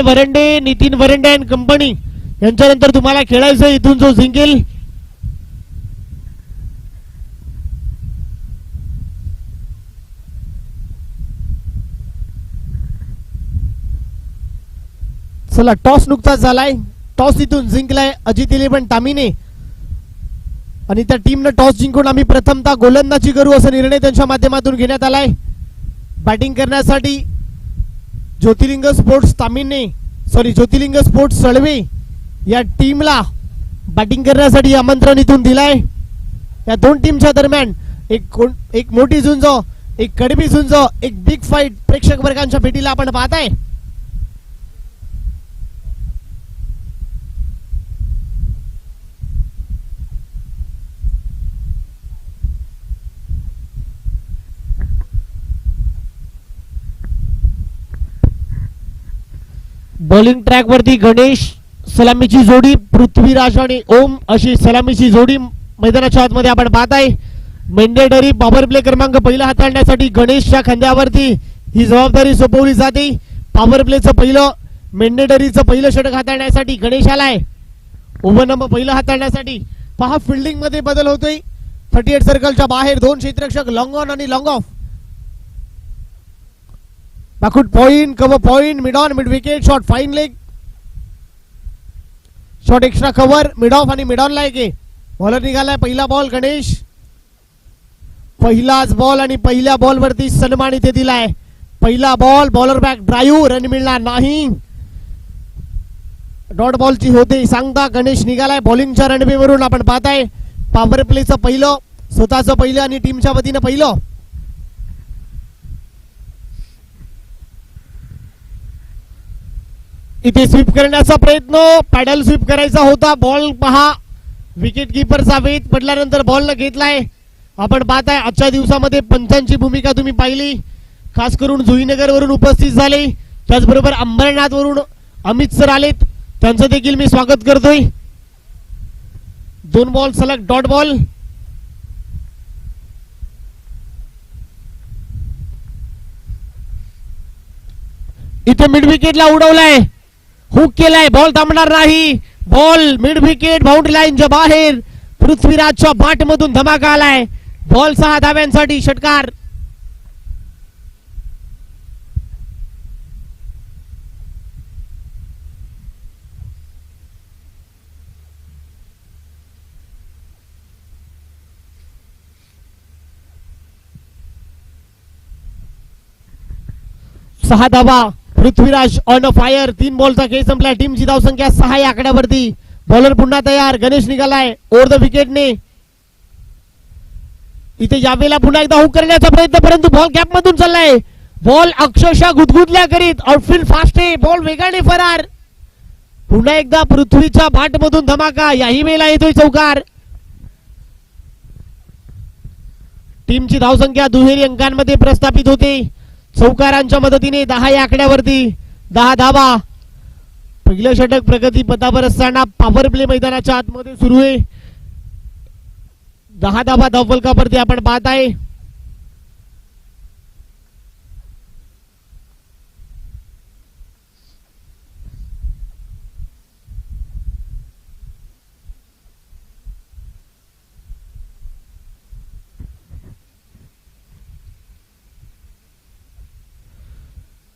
वरंडे Nitin Varande and company यांच्यानंतर तुम्हाला खेळायचं इथून जो जिंकेल. चला टॉस नुकताच झालाय. टॉस इथून जिंकलाय अजित इलेवन टामीने आणि त्या टीमनं टॉस जिंकून आम्ही प्रथमतः गोलंदाजी करू असा निर्णय त्यांच्या माध्यमातून घेण्यात आलाय. बॅटिंग करण्यासाठी ज्योतिर्लिंग स्पोर्ट्स तामिने सॉरी ज्योतिर्लिंग स्पोर्ट्स सळवे या टीमला बॅटिंग करण्यासाठी आमंत्रण इथून दिलाय. या दोन टीमच्या दरम्यान एक कोण- एक मोठी झुंज एक कडबी झुंज एक बिग फाईट प्रेक्षक वर्गांच्या भेटीला आपण पाहताय. बॉलिंग ट्रॅक वरती गणेश सलामीची जोडी पृथ्वीराज आणि ओम अशी सलामीची जोडी मैदानाच्या आतमध्ये आपण पाहत आहे. मेंढेडरी पॉवर प्ले क्रमांक पहिला हाताळण्यासाठी गणेशच्या खांद्यावरती ही जबाबदारी सोपवली जाते. पॉवर प्लेचं पहिलं मेंडेडरीचं पहिलं षटक हाताळण्यासाठी गणेश आलाय. ओव्हर नंबर पहिलं हाताळण्यासाठी पहा फिल्डिंगमध्ये बदल होतोय. थर्टी एट सर्कलच्या बाहेर दोन क्षेत्रक्षक लॉंग ऑन आणि long off Bakut point, cover point, mid on, mid wicket, shot fine leg. Shot extra cover mid off आणि मिड ऑन ला एक बॉलर निघालाय पहिला बॉल गणेश. पहिलाच बॉल आणि पहिल्या बॉल वरती सन्मान इथे दिलाय. पहिला ball bowler back drive run मिळणार नाही. डॉट बॉलची होते सांगता गणेश निघालाय बॉलिंगच्या रणवे वरून आपण पाहताय. पॉवर प्लेचं पहिलं स्वतःचं पहिलं आणि टीमच्या वतीनं पहिलं. इथे स्वीप करण्याचा प्रयत्न. पॅडल स्वीप करायचा होता. बॉल पहा. विकेट किपरचा वेध पडल्यानंतर बॉल न घेतलाय. आपण पाहताय आजच्या दिवसामध्ये पंचांची भूमिका तुम्ही पाहिली. खास करून जुईनगर वरून उपस्थित झाले. त्याचबरोबर अंबरनाथ वरून अमित सर आलेत. त्यांचं देखील मी स्वागत करतोय. दोन बॉल सलग डॉट बॉल इथे मिड विकेटला उडवलाय. हुक केलाय बॉल थांबणार नाही बॉल मिड विकेट बाउंड्री लाईनच्या बाहेर पृथ्वीराजच्या बाट मधून धमाका आलाय। बॉल सहा धाव्यांसाठी षटकार। सहा धावा। पृथ्वीराज ऑन अ फायर तीन बॉलचा खेळ संपला टीमची धावसंख्या सहा या आकड्यावरती. बॉलर पुन्हा तयार. गणेश निघालाय. ओव्हर द विकेटने इथे यावेळेला पुन्हा एकदा हुक करण्याचा प्रयत्न परंतु बॉल गॅप मधून चाललाय. बॉल अक्षरशः गुदगुदल्या करीत. आउटफील्ड फास्ट आहे. बॉल वेगाने फरार. पुन्हा एकदा पृथ्वीच्या भाट मधून धमाका. याही वेळेला येतोय चौकार. टीमची धावसंख्या दुहेरी अंकांमध्ये प्रस्थापित होते. चौकारांच्या मदतीने दहा या आकड्यावरती दहा धावा. पहिलं षटक प्रगती पथावर असताना पॉवर प्ले मैदानाच्या आतमध्ये सुरू आहे. दहा धावा धावफलकावरती आपण पाहत आहे.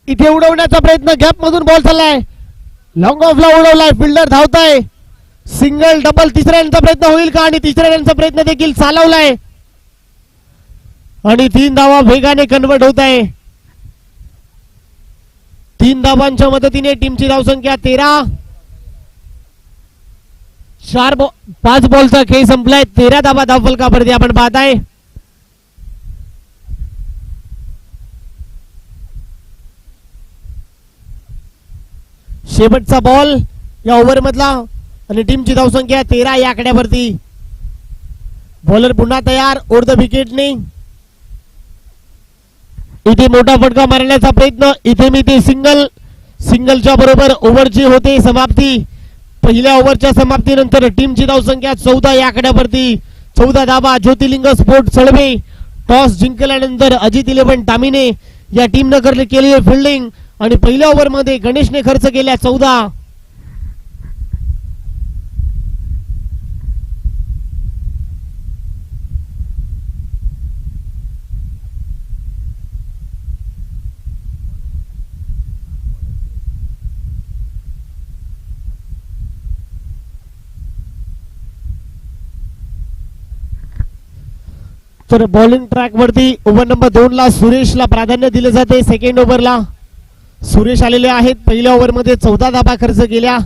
इथे उडवण्याचा प्रयत्न गॅप मधून बॉल चाललाय. लॉंग ऑफला उडवलाय फिल्डर धावताय. सिंगल डबल तिसऱ्या रनचा प्रयत्न होईल का? आणि तिसऱ्या रनचा प्रयत्न देखील चालवलाय. आणि तीन धावा वेगाने कन्वर्ट होत आहे तीन धावांच्या मदतीने टीमची धावसंख्या तेरा. चार बॉ पाच बॉलचा खेळ संपलाय. तेरा धावा धावफलकावरती आपण पाहताय. शेवटचा बॉल या ओव्हर मधला. आणि टीमची धावसंख्या तेरा या आकड्यावरती. बॉलर पुन्हा तयार ओर द विकेटने इथे मोठा फटका मारण्याचा प्रयत्न. इथे मी ते सिंगल सिंगलच्या बरोबर ओव्हरची होते समाप्ती. पहिल्या ओव्हरच्या समाप्तीनंतर टीमची धावसंख्या चौदा या आकड्यावरती. चौदा धाबा ज्योतिर्लिंग स्पोर्ट सळवे टॉस जिंकल्यानंतर अजित इलेव्हन टामिने. या टीमनं केलेली फिल्डिंग आणि पहिल्या ओव्हरमध्ये गणेशने खर्च केल्या चौदा. तर बॉलिंग ट्रॅक वरती ओव्हर नंबर दोन ला सुरेशला प्राधान्य दिले जाते सेकंड ओव्हरला सुरेश आलेले आहेत. पहिल्या ओव्हरमध्ये चौदा धाबा खर्च केल्या.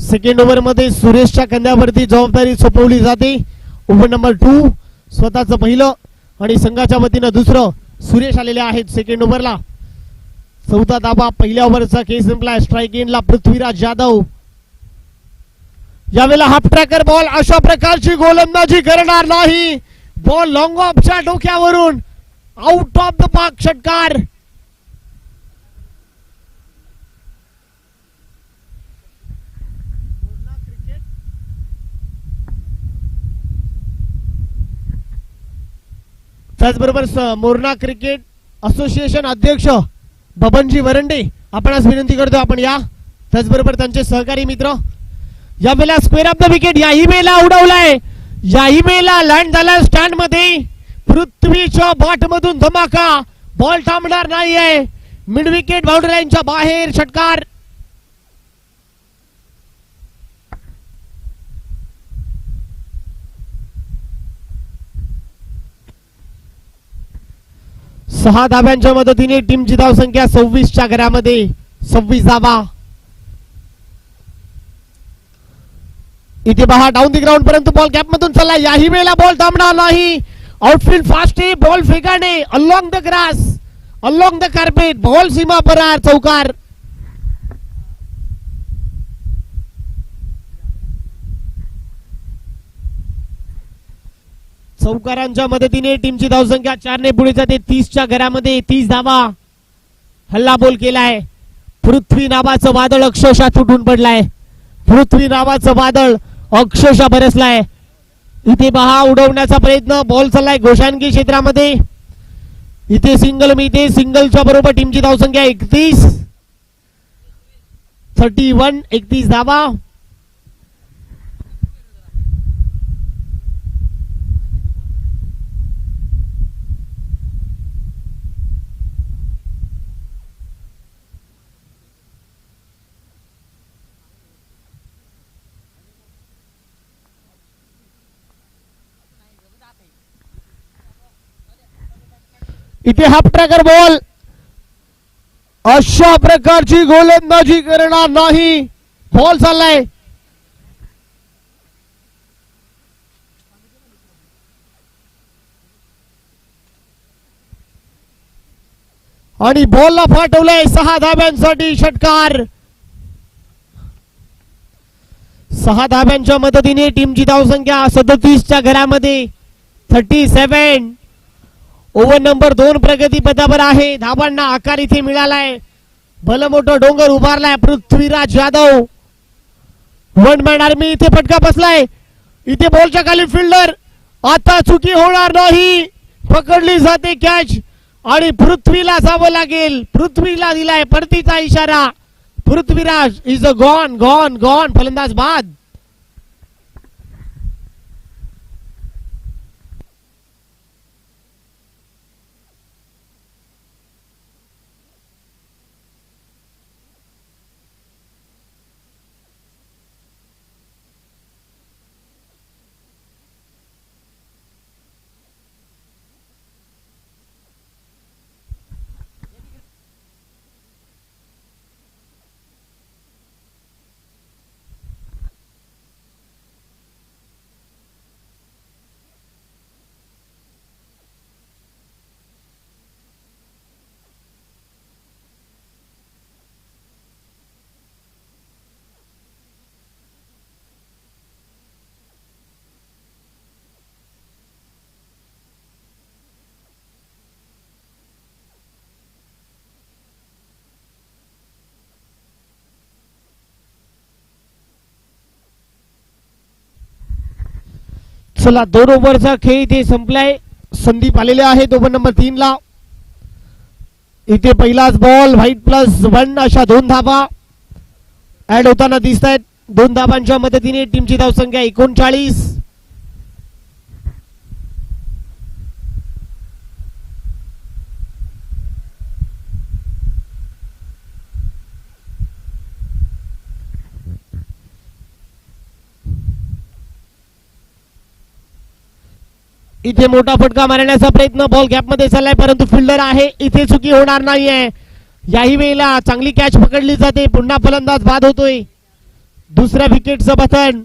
सेकंड ओव्हरमध्ये सुरेशच्या कंद्यावरती जबाबदारी सोपवली जाते. ओव्हर नंबर टू स्वतःचं पहिलं आणि संघाच्या वतीनं दुसरं सुरेश आलेले आहेत सेकंड ओव्हरला. चौथा धाबा पहिल्या ओव्हरचा केस संपला. स्ट्राईक इनला पृथ्वीराज जाधव. यावेळेला हाफ ट्रॅकर बॉल अशा प्रकारची गोलंदाजी करणार नाही. बॉल लॉंग ऑफच्या डोक्यावरून. आउट ऑफ द पार्क षटकार. त्याचबरोबर स- मोरणा क्रिकेट असोसिएशन अध्यक्ष बबनजी वरंडे आपणास विनंती करतो आपण या. त्याचबरोबर त्यांचे सहकारी मित्र. या वेळेला स्क्वेअर ऑफ द विकेट या इमेला उडवलाय. या इमेला लँड झाला स्टँडमध्ये. पृथ्वीच्या बॉट मधून धमाका. बॉल थांबणार नाहीये. मिड विकेट बाउंड्री लाईनच्या बाहेर षटकार. सहा धाब्यांच्या मदतीने टीमची धावसंख्या सव्वीसच्या घरामध्ये. सव्वीस धाबा इथे पहा डाऊन दी ग्राउंड पर्यंत बॉल कॅप मधून चालला याही वेळेला बॉल थांबणार नाही. आउटफील्ड फास्ट आहे ball फेकाने. Along the grass along the carpet ball सीमा परार चौकार. चौकारांच्या मदतीने टीमची धावसंख्या चारने पुढे जाते. तीसच्या घरामध्ये तीस धावा. हल्ला बोल केलाय. पृथ्वी नावाचं वादळ अक्षरशः तुटून पडलाय. पृथ्वी नावाचं वादळ अक्षरशः बरसलाय. इथे पहा उडवण्याचा प्रयत्न. बॉल चाललाय घोषाणकी क्षेत्रामध्ये. इथे सिंगल मिळते. सिंगलच्या बरोबर टीमची धावसंख्या एकतीस. थर्टी वन एकतीस धावा. इथे हाफ ट्रॅकर बॉल. अशा प्रकारची गोलंदाजी करणार नाही. बॉल चाललाय. आणि बॉलला फाटवलंय सहा धाब्यांसाठी षटकार. सहा धाब्यांच्या मदतीने टीमची धावसंख्या सदतीसच्या घरामध्ये. थर्टी सेव्हन ओव्हर नंबर दोन प्रगती पदावर आहे. धावांना आकार इथे मिळालाय. भलं मोठं डोंगर उभारलाय. Prithviraj Yadav one man army इथे फटका बसलाय. इथे बॉलच्या खाली फिल्डर आता चुकी होणार नाही. पकडली जाते कॅच आणि पृथ्वीला जावं लागेल. पृथ्वीला दिलाय परतीचा इशारा. Prithviraj is a gone gone gone फलंदाज बाद. चला दोन ओव्हरचा खेळ इथे संपलाय. संदीप आलेले आहे ओव्हर नंबर तीन ला. इथे पहिलाच बॉल व्हाईट प्लस वन अशा दोन धाबा. ऍड होताना दिसत आहेत दोन धाबांच्या मदतीने टीमची धावसंख्या एकोणचाळीस. इथे मोठा फटका मारण्याचा प्रयत्न बॉल गॅपमध्ये चाललाय परंतु फिल्डर आहे इथे चुकी होणार नाहीये. याही वेळेला चांगली कॅच पकडली जाते पुन्हा फलंदाज बाद होतोय. दुसऱ्या विकेटचं पतन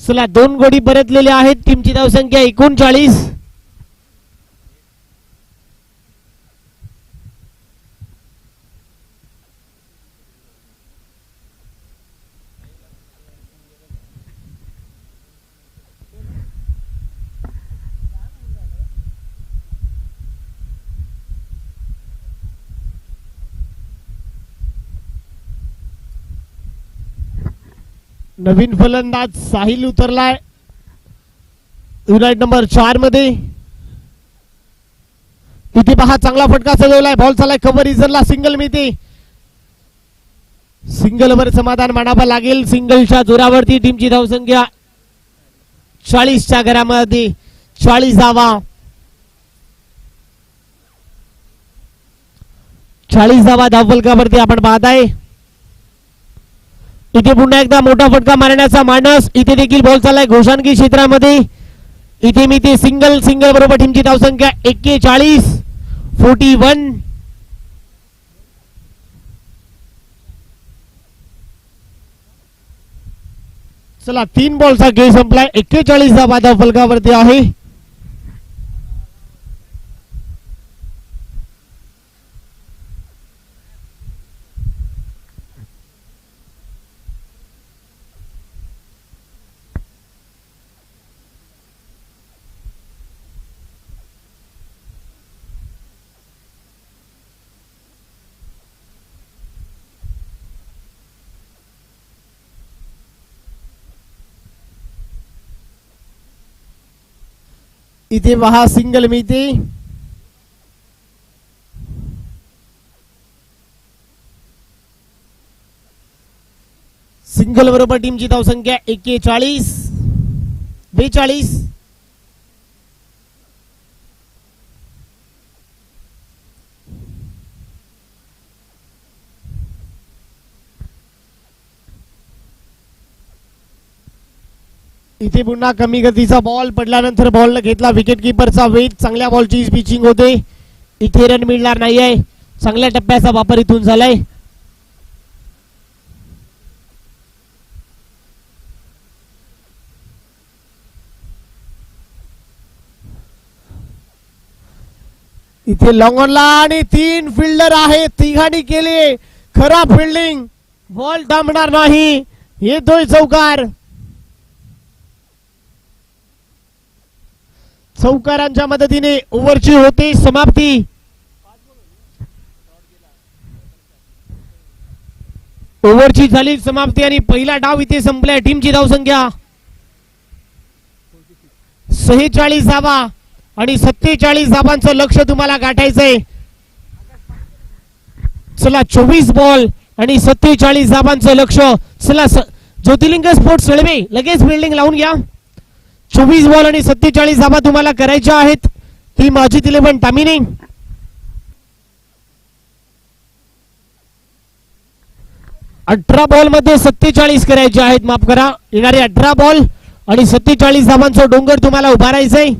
चला दोन गोडी परतलेले आहेत टीमची धावसंख्या एकोणचाळीस. नवीन फलंदाज साहिल उतरलाय. युनाइट नंबर चारमध्ये. इथे पहा चांगला फटका सजवलाय. बॉल चालाय कव्हर इजरला सिंगल मिळते. सिंगल वर समाधान मानावं लागेल. सिंगलच्या जोरावरती टीमची धावसंख्या चाळीसच्या घरामध्ये. चाळीस धावा चाळीस धावा धावफलकावरती आपण पाहत आहे इथे पुन्हा एकदा मोठा फटका मारण्याचा मानस. इथे देखील बॉल चाललाय. घोषाणगी क्षेत्रामध्ये. इथे मी ते सिंगल सिंगल बरोबर टीमची धावसंख्या एक्केचाळीस. फोर्टी वन चला तीन बॉलचा खेळ संपलाय. एक्केचाळीस धावा धाव फलकावरती आहे. इथे पहा सिंगल मिळते सिंगल बरोबर टीमची धावसंख्या एक्केचाळीस बेचाळीस इथे पुन्हा कमी गतीचा बॉल पडल्यानंतर बॉल घेतला विकेट किपरचा वेग चांगल्या बॉलची पिचिंग होते. इथे रन मिळणार नाहीये. चांगल्या टप्प्याचा वापर इथून झालाय. इथे लॉंगॉनला आणि तीन फिल्डर आहेत. तिघांनी केले खराब फिल्डिंग बॉल थांबणार नाही. येतोय चौकार. चौकारांच्या मदतीने ओव्हरची होते समाप्ती. ओव्हरची झाली समाप्ती आणि पहिला डाव इथे संपलाय टीमची धावसंख्या. सेहेचाळीस धावा आणि सत्तेचाळीस धावांचं लक्ष तुम्हाला गाठायचंय. चला चोवीस बॉल आणि सत्तेचाळीस धावांचं लक्ष. चला ज्योतिलिंग ज्योतिर्लिंग स्पोर्ट्स सळवे लगेच बिल्डिंग लावून घ्या. चोवीस बॉल आणि सत्तेचाळीस धाबा तुम्हाला करायच्या आहेत. टीम माझी इलेव्हन टामिने. अठरा बॉलमध्ये सत्तेचाळीस करायचे आहेत. माफ करा. येणारे अठरा बॉल आणि सत्तेचाळीस धावांचं डोंगर तुम्हाला उभारायचंय.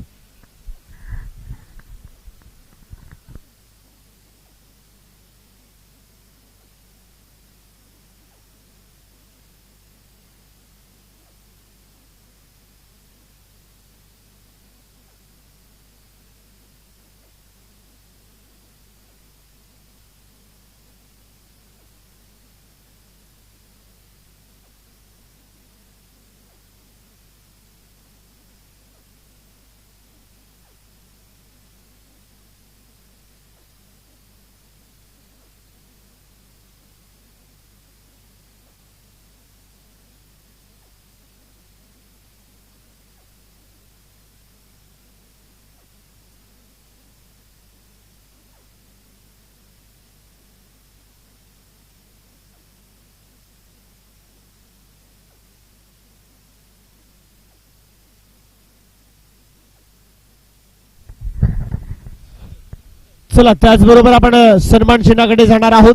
चला त्याचबरोबर आपण सन्मान चिन्हाकडे जाणार आहोत.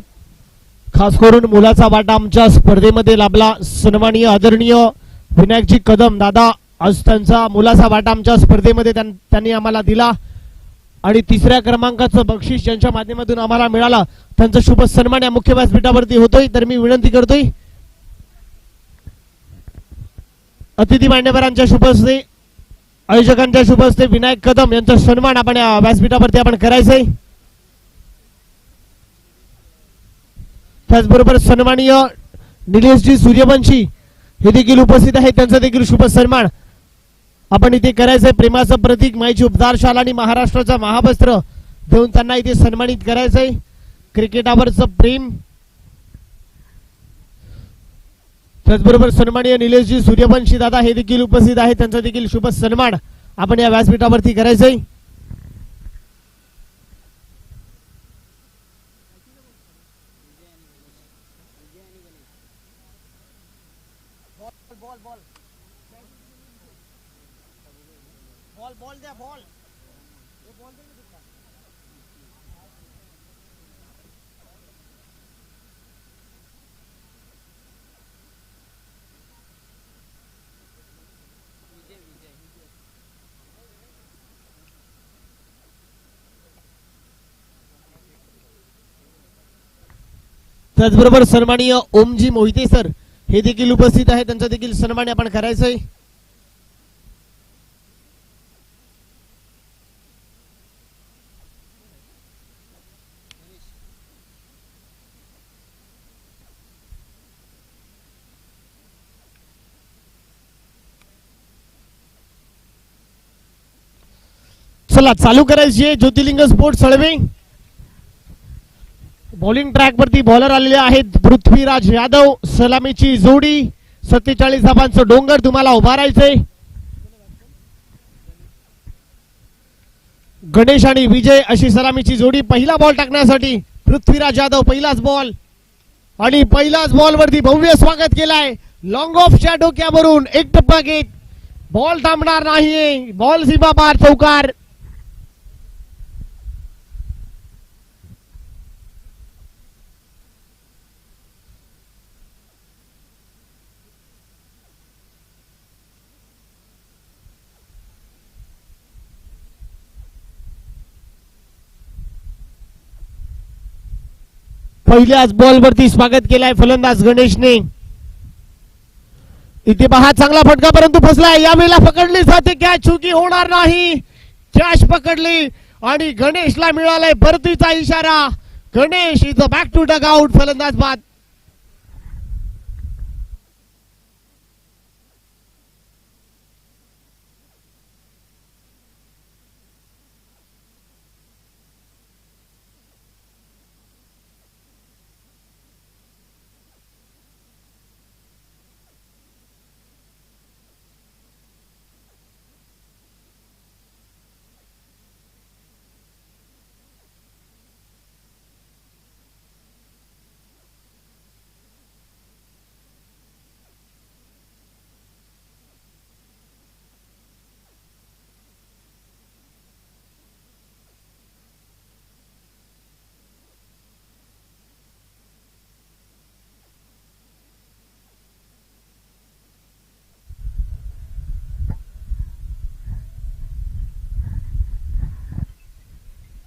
खास करून मुलाचा वाटा आमच्या स्पर्धेमध्ये लाभला. सन्मानीय आदरणीय विनायकजी कदम दादा आज त्यांचा मुलाचा वाटा आमच्या स्पर्धेमध्ये त्यां- त्यांनी आम्हाला दिला. आणि तिसऱ्या क्रमांकाचं बक्षीस ज्यांच्या माध्यमातून आम्हाला मिळाला त्यांचा शुभ सन्मान या मुख्य व्यासपीठावरती होतोय. तर मी विनंती करतोय अतिथी मान्यवरांच्या शुभ हस्ते आयोजकांच्या शुभ हस्ते विनायक कदम यांचा सन्मान आपण या व्यासपीठावरती आपण करायचंय. त्याचबरोबर सन्माननीय निलेशजी सूर्यवंशी हे देखील उपस्थित आहेत. त्यांचा देखील शुभ सन्मान. आपण इथे करायचंय प्रेमाचं प्रतीक माईची उपदारशाला आणि महाराष्ट्राचा महावस्त्र देऊन त्यांना इथे सन्मानित करायचंय. क्रिकेटावरचं प्रेम. त्याचबरोबर सन्माननीय निलेशजी सूर्यवंशी दादा हे देखील उपस्थित आहेत. त्यांचा देखील शुभ सन्मान आपण या व्यासपीठावरती करायचंय. त्याचबरोबर सन्माननीय ओमजी मोहिते सर हे देखील उपस्थित आहे त्यांचा देखील सन्मान आपण करायचंय. चला चालू करायची ज्योतिर्लिंग स्पोर्ट्स सळवे. बॉलिंग ट्रॅकवरती बॉलर आलेले आहेत. पृथ्वीराज यादव सलामीची जोडी. सत्तेचाळीस धाबांचं डोंगर तुम्हाला उभारायचंय. गणेश आणि विजय अशी सलामीची जोडी. पहिला बॉल टाकण्यासाठी पृथ्वीराज यादव पहिलाच बॉल आणि पहिलाच बॉलवरती भव्य स्वागत केलाय. लॉंग ऑफच्या डोक्यावरून एक टप्पा घेत. बॉल थांबणार नाही बॉल सीमा पार चौकार. पहिल्याच बॉलवरती स्वागत केलाय फलंदाज गणेशने. इथे पहा चांगला फटका परंतु फसलाय. यावेळेला पकडली जाते कॅच चुकी होणार नाही. कॅच पकडली आणि गणेशला मिळालाय परतीचा इशारा. Ganesh is back to dugout फलंदाज बाद.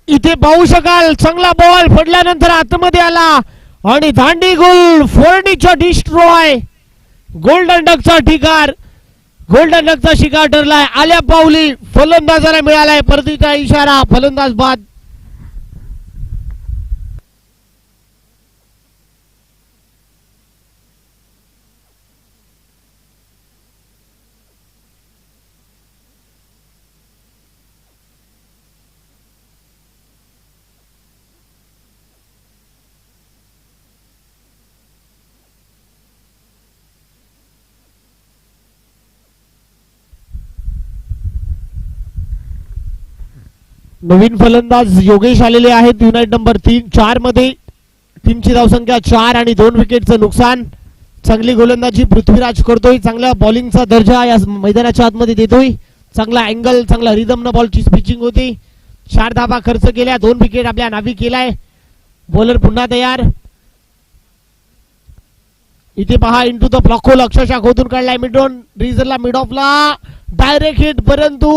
इथे पाहू शकाल चांगला बॉल पडल्यानंतर आतमध्ये आला. आणि धांडी गोल फोर्नीचा डिस्ट्रॉय गोल्डन डकचा ठिकार गोल्डन डकचा शिकार ठरलाय. आल्या पावली फलंदाजाला मिळालाय. परतीचा इशारा फलंदाज बाद. नवीन फलंदाज योगेश आलेले आहेत. युनाइट नंबर तीन चारमध्ये. टीमची धावसंख्या चार आणि दोन विकेटचं नुकसान. चांगली गोलंदाजी पृथ्वीराज करतोय. चांगल्या बॉलिंगचा दर्जा या मैदानाच्या आतमध्ये देतोय. चांगला अँगल चांगला रिदमनं बॉलची पिचिंग होती. चार धाबा खर्च केल्या. दोन विकेट आपल्या नावी केलाय. बॉलर पुन्हा तयार. इथे पहा इंटू द ब्लॉक होल अक्षरशः खोदून काढलाय मिडोन रिझरला मिड ऑफला डायरेक्ट हिट परंतु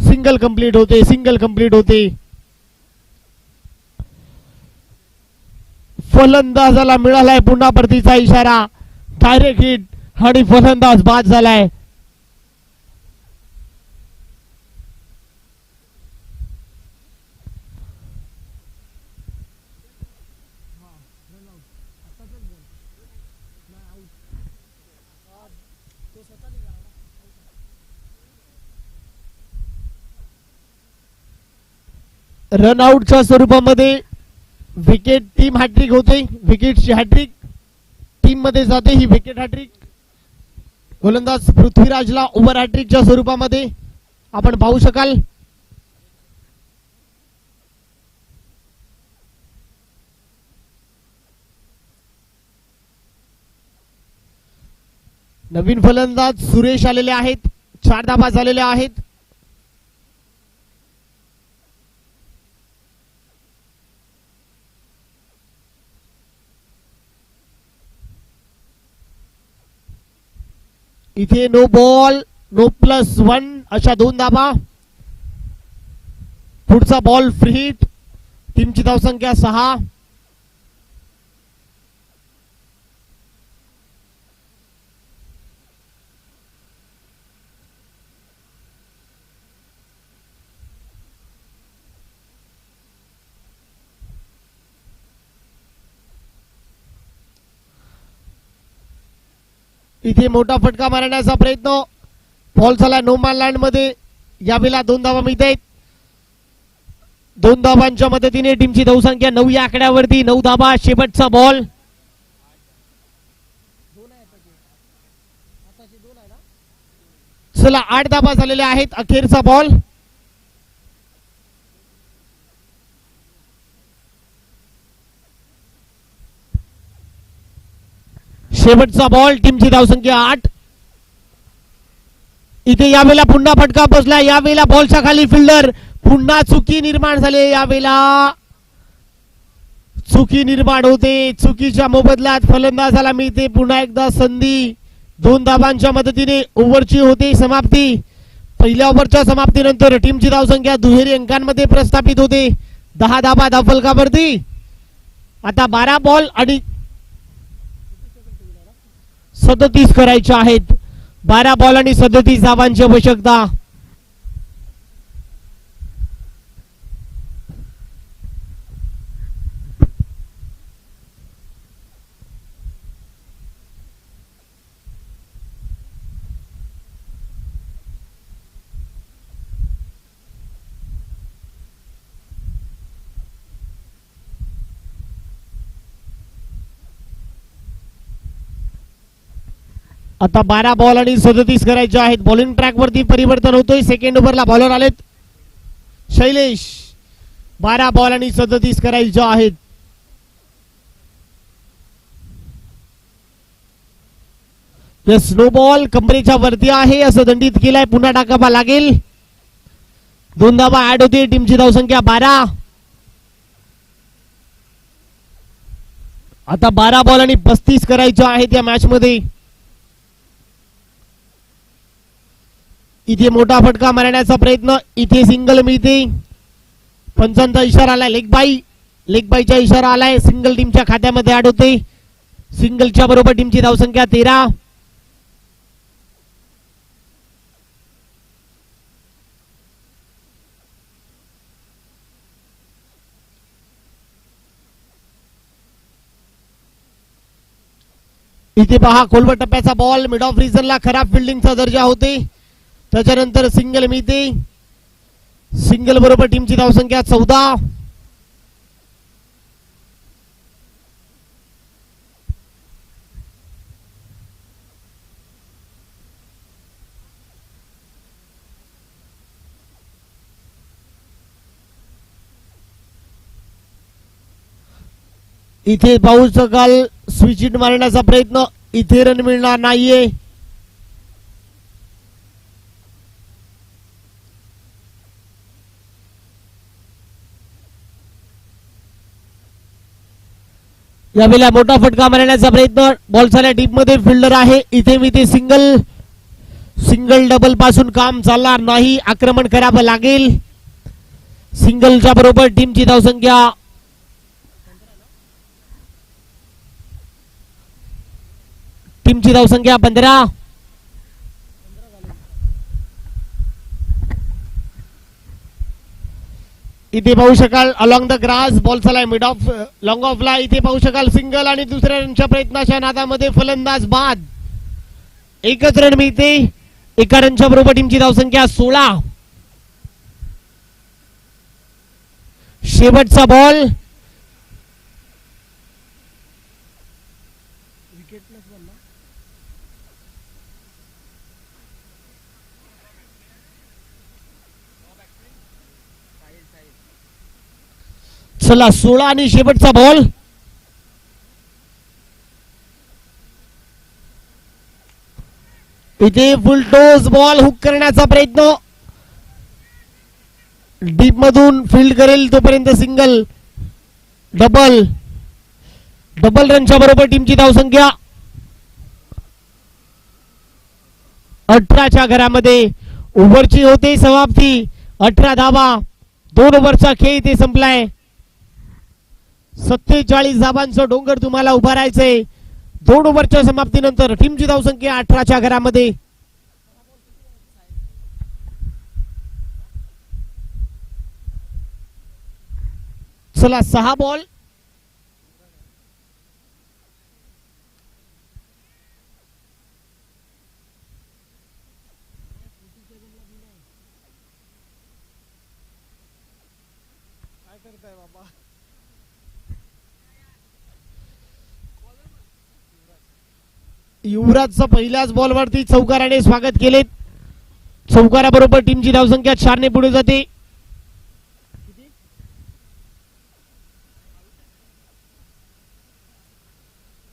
सिंगल कंप्लीट होते सिंगल कंप्लीट होते. फलंदाजाला मिळालाय पुन्हा परतीचा इशारा. डायरेक्ट हिट आणि फलंदाज बाद झालाय. रन आउटच्या स्वरूपामध्ये विकेट टीम हॅट्रिक होते. विकेटची हॅट्रिक टीममध्ये जाते ही विकेट हॅट्रिक गोलंदाज पृथ्वीराजला ओव्हर हॅट्रिकच्या स्वरूपामध्ये. आपण पाहू शकाल. नवीन फलंदाज सुरेश आलेले आहेत. चार धाबा झालेल्या आहेत. इथे no ball no plus one अशा दोन धाबा. पुढचा बॉल फ्री हिट टीमची धावसंख्या सहा. इथे मोठा फटका मारण्याचा प्रयत्न. फॉल झाला नो लँडमध्ये. यावेळेला दोन धावा मिळत आहेत दोन धावांच्या मदतीने टीमची धावसंख्या नऊ या आकड्यावरती. नऊ धाबा शेवटचा बॉल चला आठ धाबा झालेल्या आहेत. अखेरचा बॉल शेवटचा बॉल टीमची धावसंख्या आठ. इथे यावेळेला पुन्हा फटका बसला. यावेळेला बॉलच्या खाली फिल्डर पुन्हा चुकी निर्माण झाली. यावेळेला चुकी निर्माण होते. चुकीच्या मोबदल्यात फलंदाजाला मिळते पुन्हा एकदा संधी. दोन धाबांच्या मदतीने ओव्हरची होते समाप्ती. पहिल्या ओव्हरच्या समाप्तीनंतर टीमची धावसंख्या दुहेरी अंकांमध्ये प्रस्थापित होते. दहा धाबा धाफलकावरती आता बारा बॉल आणि सदतीस करायचे आहेत. बारा बॉल आणि सदतीस धावांची आवश्यकता. आता बारा बॉल आणि सदतीस करायचे आहेत. बॉलिंग ट्रॅक वरती परिवर्तन होतोय. सेकंड ओव्हरला बॉलर आलेत. शैलेश बारा बॉल आणि सदतीस करायचे आहेत. स्नो बॉल कमरेच्या वरती आहे. असं दंडित केलाय. पुन्हा टाकावा लागेल. दोन धाबा ऍड होते. टीमची धावसंख्या बारा. आता बारा बॉल आणि पस्तीस करायचे आहेत या मॅच मध्ये. इथे मोठा फटका मारण्याचा प्रयत्न. इथे सिंगल मिळते. पंचांचा इशारा आलाय. लेगबाई लेगबाईचा इशारा आलाय. सिंगल टीमच्या खात्यामध्ये आड होते. सिंगलच्या बरोबर टीमची धावसंख्या तेरा. इथे पहा खोलवर टप्प्याचा बॉल मिड ऑफ रिझनला खराब फिल्डिंगचा दर्जा होते. त्याच्यानंतर सिंगल मिळते. सिंगल बरोबर टीमची धावसंख्या चौदा. इथे पाऊस काल स्विच हिट मारण्याचा प्रयत्न. इथे रन मिळणार नाहीये. यावेळेला मोठा फटका मारण्याचा प्रयत्न. बॉल झाल्या डीपमध्ये फिल्डर आहे. इथे मी ते सिंगल सिंगल डबलपासून काम चालणार नाही. आक्रमण करावं लागेल. सिंगलच्या बरोबर टीमची धावसंख्या. टीमची धावसंख्या पंधरा. इथे पाहू शकाल अलॉंग द ग्रास बॉल चालाय मिड ऑफ लॉंग ऑफला इथे पाहू शकाल सिंगल आणि दुसऱ्या रनच्या प्रयत्नाच्या नादामध्ये फलंदाज बाद. एकच रन मिळते. एका रनच्या बरोबर टीमची धावसंख्या सोळा. शेवटचा बॉल चला सोळा आणि शेवटचा बॉल इथे फुलटोस बॉल हुक करण्याचा प्रयत्न. डीप मधून फील्ड करेल तोपर्यंत सिंगल डबल डबल रनच्या बरोबर टीमची धावसंख्या. अठराच्या घरामध्ये ओव्हरची होते समाप्ती. अठरा धावा. दोन ओव्हरचा खेळ इथे संपलाय. सत्तेचाळीस जाबांचं डोंगर तुम्हाला उभारायचंय दोन ओव्हरच्या समाप्तीनंतर टीमची धावसंख्या अठराच्या घरामध्ये. चला सहा बॉल. युवराजचं पहिल्याच बॉलवरती चौकाराने स्वागत केले. चौकाराबरोबर टीमची धावसंख्या चारने पुढे जाते.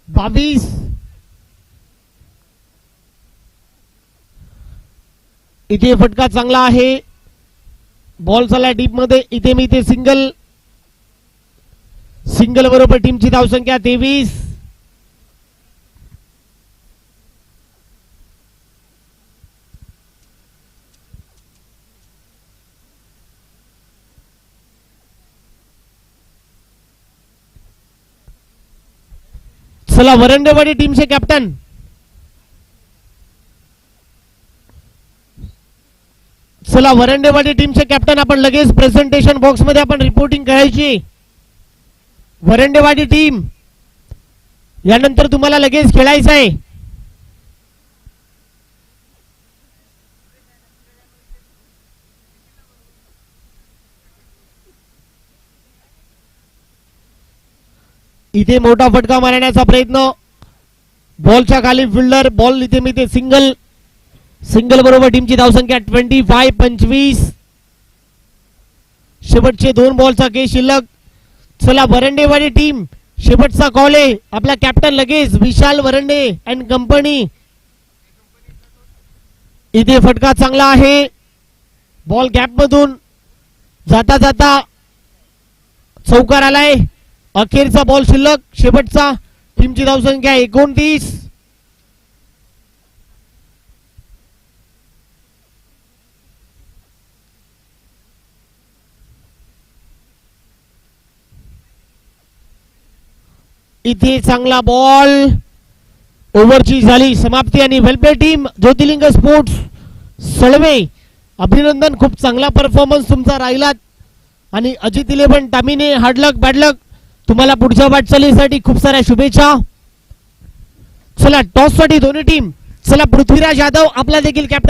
बावीस. इथे फटका चांगला आहे. बॉल चालला डीपमध्ये. इथे मी इथे सिंगल सिंगल बरोबर टीमची धावसंख्या तेवीस. चला वरंडेवाडी टीमचे कॅप्टन चला वरंडेवाडी टीमचे कॅप्टन आपण लगेच प्रेझेंटेशन बॉक्समध्ये आपण रिपोर्टिंग करायची. वरंडेवाडी टीम यानंतर तुम्हाला लगेच खेळायचं आहे इथे मोठा फटका मारण्याचा प्रयत्न. बॉलच्या खाली फिल्डर बॉल इथे मी ते सिंगल सिंगल बरोबर टीमची धावसंख्या ट्वेंटी फाय पंचवीस. शेवटचे दोन बॉलचा के शिल्लक. चला वरंडेवाडी टीम शेवटचा कॉल आहे. आपला कॅप्टन लगेच विशाल वरंडे अँड कंपनी इथे फटका चांगला आहे. बॉल गॅप मधून जाता जाता चौकार आलाय. अखेरचा बॉल शिल्लक शेवटचा. टीमची धावसंख्या एकोणतीस. इथे चांगला बॉल ओव्हरची झाली समाप्ती आणि वेलफेअर टीम ज्योतिर्लिंग स्पोर्ट्स सळवे अभिनंदन. खूप चांगला परफॉर्मन्स तुमचा राहिलात. आणि अजित इलेव्हन टामीने हार्डलक बॅडलक तुम्हाला पुढच्या वाटचालीसाठी खूप साऱ्या शुभेच्छा. चला टॉससाठी दोन्ही टीम चला पृथ्वीराज यादव आपला देखील कॅप्टन